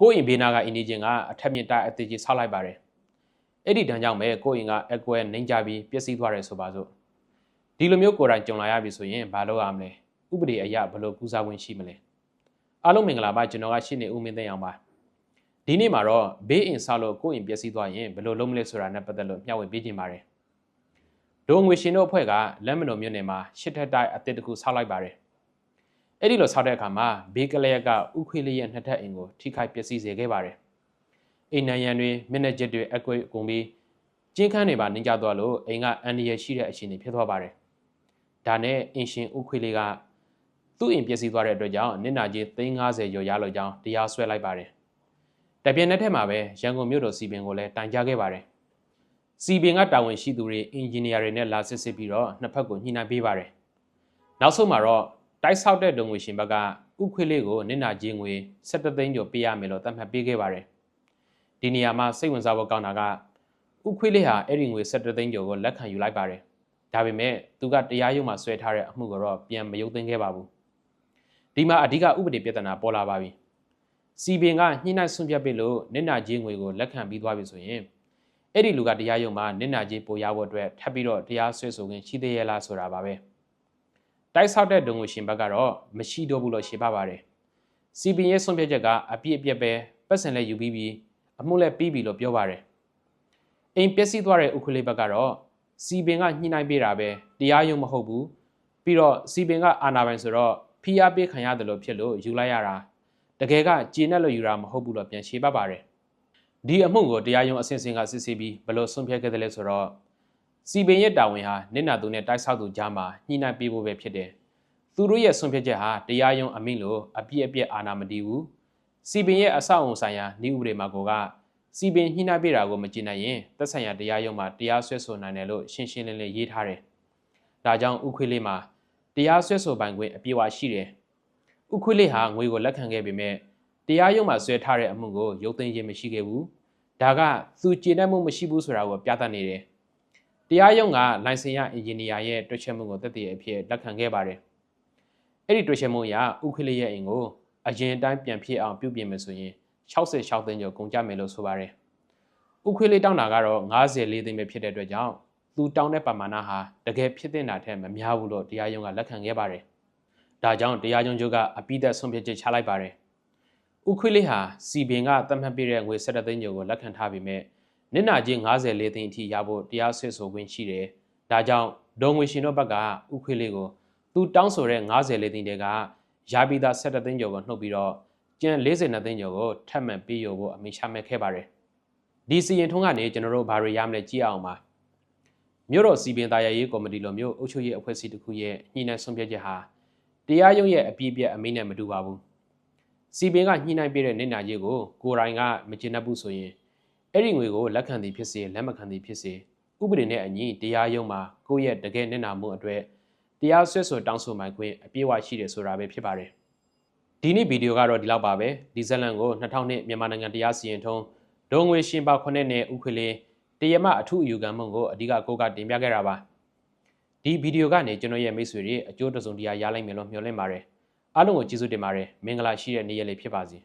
ကိုယ့်အိမ်ဘေးနာကအင်းဒီချင်းကအထက်မြင့်တိုက်အသေးကြီးဆောက်လိုက်ပါတယ်အဲ့ဒီတန်းကြောင့်ပဲကိုယ့်အိမ်ကအကွဲနှိမ့်ကြပြီးပျက်စီးသွားတယ်ဆိုပါစို့ဒီလိုမျိုးကိုယ်တိုင်ကြုံလာရပြီဆိုရင်ဘာလုပ်ရမလဲဥပဒေအရဘယ်လိုကူစားဝင်ရှိမလဲအားလုံးမင်္ဂလာပါကျွန်တော်ကရှင်းနေဦးမင်းသိန်းအောင်ပါဒီနေ့မှာတော့ဘေးအင်ဆောက်လို့ကိုယ့်အိမ်ပျက်စီးသွားရင်ဘယ်လိုလုပ်မလဲဆိုတာနဲ့ပတ်သက်လို့မျှဝေပေးခြင်းပါတယ်ဒိုငွေရှင်တို့အဖွဲ့ကလက်မတော်မြို့နယ်မှာရှစ်ထက်တိုက်အသစ်တစ်ခုဆောက်လိုက်ပါတယ် အဲ့ဒီလိုဆောက်တဲ့အခါမှာဘေးကလေးကဥခွေးလေးရဲ့နှစ်ထပ်အိမ်ကိုထိခိုက်ပျက်စီးစေခဲ့ပါတယ်။အိမ်နံရံတွေမျက်နှာကျစ်တွေအကွေးကုန်ပြီးကျင်းခန်းတွေပါနှင်းကြသွားလို့အိမ်ကအန်ဒီရရှိတဲ့အခြေအနေဖြစ်သွားပါတယ်။ဒါနဲ့အင်ရှင်ဥခွေးလေးကသူ့အိမ်ပျက်စီးသွားတဲ့အတွက်ကြောင့်နစ်နာကြီး350ကျော်ရလို့ကြောင်းတရားစွဲလိုက်ပါတယ်။တပြင်းနဲ့ထက်မှာပဲရန်ကုန်မြို့တော်စီပင်ကိုလည်းတိုင်ကြားခဲ့ပါတယ်။စီပင်ကတာဝန်ရှိသူတွေအင်ဂျင်နီယာတွေနဲ့လာစစ်စစ်ပြီးတော့နှစ်ဖက်ကိုညှိနှိုင်းပေးပါတယ်။နောက်ဆုံးမှာတော့ တိုက်ဆောက်တဲ့ဒုံငွေရှင်ဘက်ကဥခွေးလေးကိုနစ်နာချင်းငွေ17သိန်းကျော်ပေးရမယ်လို့သတ်မှတ်ပေးခဲ့ပါတယ်။ဒီနေရာမှာစိတ်ဝင်စားဖို့ကောင်းတာကဥခွေးလေးဟာအဲ့ဒီငွေ17သိန်းကျော်ကိုလက်ခံယူလိုက်ပါတယ်။ဒါပေမဲ့သူကတရားရုံးမှာဆွဲထားတဲ့အမှုကတော့ပြန်မရုပ်သိမ်းခဲ့ပါဘူး။ဒီမှာအဓိကဥပဒေပြဿနာပေါ်လာပါပြီ။စီပင်ကညှိနှိုင်းဆွန့်ပြတ်ပေးလို့နစ်နာချင်းငွေကိုလက်ခံပြီးသွားပြီဆိုရင်အဲ့ဒီလူကတရားရုံးမှာနစ်နာချင်းပိုရဖို့အတွက်ထပ်ပြီးတော့တရားစွဲဆိုခြင်းရှိသေးရဲ့လားဆိုတာပါပဲ။ တိုက်ဆောက်တဲ့ဒုံငွေရှင်ဘက်ကတော့မရှိတော့ဘူးလို့ရှင်းပါပါတယ်။ CP ရဲ့ဆုံးဖြတ်ချက်ကအပြည့်အပြည့်ပဲပတ်စံလဲယူပြီးပြီးအမှုလဲပြီးပြီလို့ပြောပါတယ်။အိမ်ပျက်စီးသွားတဲ့ဥက္ကလေးဘက်ကတော့စီပင်ကညှိနှိုင်းပေးတာပဲတရားရုံးမဟုတ်ဘူး။ပြီးတော့စီပင်ကအာဏာပိုင်ဆိုတော့ဖိအားပေးခံရတယ်လို့ဖြစ်လို့ယူလိုက်ရတာတကယ်ကကျေနပ်လို့ယူတာမဟုတ်ဘူးလို့ပြန်ရှင်းပါပါတယ်။ဒီအမှုကိုတရားရုံးအစင်စင်ကစစ်ဆေးပြီးဘယ်လိုဆုံးဖြတ်ခဲ့တယ်လဲဆိုတော့ စီပင်ရဲ့တာဝန်ဟာနစ်နာသူနဲ့တိုက်ဆောက်သူကြားမှာညှိနှိုင်းပေးဖို့ပဲဖြစ်တယ်။သူတို့ရဲ့ဆွန့်ဖြတ်ချက်ဟာတရားရုံးအမိန့်လို့အပြည့်အပြည့်အာဏာမတည်ဘူး။စီပင်ရဲ့အဆောက်အုံဆိုင်ရာဤဥပဒေမှာကစီပင်ညှိနှိုင်းပေးတာကိုမကြည်နိုင်ရင်သက်ဆိုင်ရာတရားရုံးမှာတရားစွဲဆိုနိုင်တယ်လို့ရှင်းရှင်းလင်းလင်းရေးထားတယ်။ဒါကြောင့်ဥခွေးလေးမှာတရားစွဲဆိုပိုင်ခွင့်အပြည့်အဝရှိတယ်။ဥခွေးလေးဟာငွေကိုလက်ခံခဲ့ပေမဲ့တရားရုံးမှာဆွဲထားတဲ့အမှုကိုရုပ်သိမ်းခြင်းမရှိခဲ့ဘူး။ဒါကသူကျေနပ်မှုမရှိဘူးဆိုတာကိုပြသနေတယ်။ တရားရုံးကလိုင်စင်ရအင်ဂျင်နီယာရဲ့တွေ့ချက်မှုကိုသက်သေအဖြစ်လက်ခံခဲ့ပါတယ်။အဲ့ဒီတွေ့ချက်မှုအရဥခလေးရဲ့အိမ်ကိုအရင်တိုင်းပြန်ဖြစ်အောင်ပြုပြင်မယ်ဆိုရင်66သိန်းကျော်ကုန်ကြမယ်လို့ဆိုပါတယ်။ဥခွေးလေးတောင်းတာကတော့54သိန်းပဲဖြစ်တဲ့အတွက်ကြောင့်သူတောင်းတဲ့ပမာဏဟာတကယ်ဖြစ်တဲ့နာထက်မများဘူးလို့တရားရုံးကလက်ခံခဲ့ပါတယ်။ဒါကြောင့်တရားရုံးချုပ်ကအပိသက်ဆုံးဖြတ်ချက်ချလိုက်ပါတယ်။ဥခွေးလေးဟာစီပင်ကသတ်မှတ်ပေးတဲ့ငွေ17သိန်းကျော်ကိုလက်ခံထားပြီးမြဲ နစ်နာချင်း54သိန်းအထိရဖို့တရားစွဲဆိုခွင့်ရှိတယ်။ဒါကြောင့်ဒုံငွေရှင်တို့ဘက်ကဥခွေးလေးကိုသူတောင်းဆိုတဲ့54သိန်းတဲကရပြီးသား17သိန်းကျော်ကိုနှုတ်ပြီးတော့ကျန်42သိန်းကျော်ကိုထပ်မံပေးရဖို့အမိချမှတ်ခဲ့ပါတယ်။ဒီစီရင်ထုံးကနေကျွန်တော်တို့ဘာတွေရမလဲကြည့်အောင်ပါ။မြို့တော်စီပင်သားရရေးကော်မတီလိုမျိုးအုပ်ချုပ်ရေးအဖွဲ့အစည်းတစ်ခုရဲ့ညှိနှိုင်းဆုံးဖြတ်ချက်ဟာတရားရုံးရဲ့အပြည့်အပြည့်အမိန့်နဲ့မတူပါဘူး။စီပင်ကညှိနှိုင်းပေးတဲ့နေနာကြီးကိုကိုယ်တိုင်ကမကျေနပ်ဘူးဆိုရင် အဲ့ဒီငွေကိုလက်ခံသည်ဖြစ်စေလက်မခံသည်ဖြစ်စေဥပဒေနဲ့အညီတရားရုံးမှာကိုယ့်ရဲ့တကယ်နစ်နာမှုအတွက်တရားစွဲဆိုတောင်းဆိုမှခွင့်အပြည့်အဝရှိတယ်ဆိုတာပဲဖြစ်ပါတယ်ဒီနေ့ဗီဒီယိုကတော့ဒီလောက်ပါပဲဒီဇက်လန်ကို2002မြန်မာနိုင်ငံတရားစီရင်ထုံးဒုံငွေရှင်ပါ9နဲ့ဥခွေလေးတရမအထုအယူခံမှုကိုအဓိကကိုကတင်ပြခဲ့တာပါဒီဗီဒီယိုကနေကျွန်တော်ရဲ့မိတ်ဆွေတွေအကျိုးတစုံတရာရလိုက်မယ်လို့မျှော်လင့်ပါတယ်အားလုံးကိုကျေးဇူးတင်ပါတယ်မင်္ဂလာရှိတဲ့နေ့ရက်လေးဖြစ်ပါစေ